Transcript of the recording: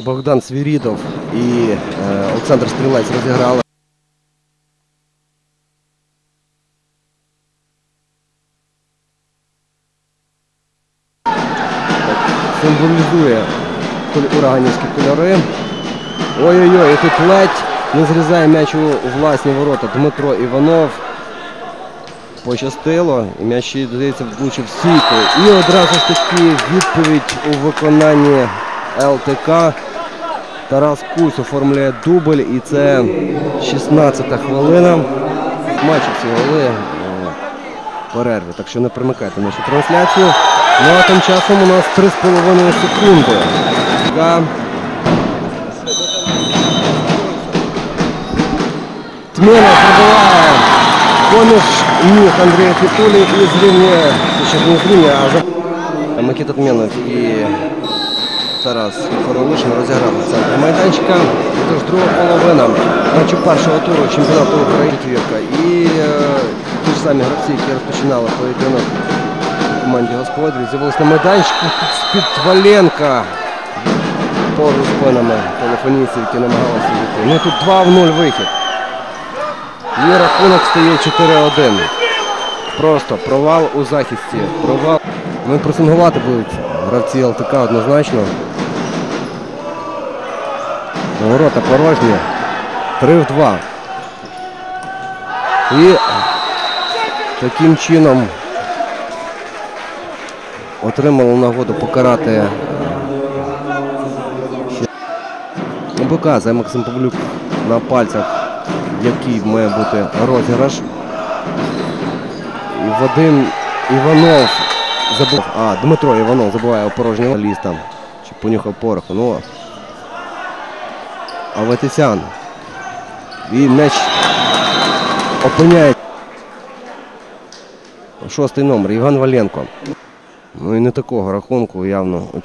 Богдан Свірідов і е, Олександр Стрілець розіграли. Символізує ураганівські кольори. Ой-ой-ой, і тут ледь не зрізає м'яч у власні ворота Дмитро Іванов. Пощастило, і м'яч ще, здається, влучив в стійку. І одразу ж таки відповідь у виконанні ЛТК. Тарас Кусь оформлює дубль і це 16-та хвилина. Матчі всі голи е, перерви, так що не примикайте нашу трансляцію. Ну а тим часом у нас 3,5 секунди. Ка- Тмена пробиває поміж ніг Андрія Фітулі і зрівнює, ще не зрівнює, а за Микита Тменов і Тарас Королишин розіграли в центрі майданчика. Тож друга половина матчу першого туру чемпіонату України четвірка. І е, ті ж самі гравці, які розпочинали поєдинок у команді господарів, з'явилися на майданчику з-під Валенка. Поруч спинами телефоністів, які намагалися вийти. Ну тут 2 в 0 вихід. І рахунок стає 4-1. Просто провал у захисті. Провал. Ну пресингувати будуть гравці ЛТК однозначно. Ворота порожні. 3 в 2. І таким чином отримали нагоду покарати е, показує Максим Павлюк на пальцях, який має бути розіграш. І Вадим Іванов забув. А, Дмитро Іванов забуває порожнього ліста. Чи понюхав пороху. Ну, Аветисян. І м'яч опиняє. Шостий номер Іван Валенко. Ну і не такого рахунку явно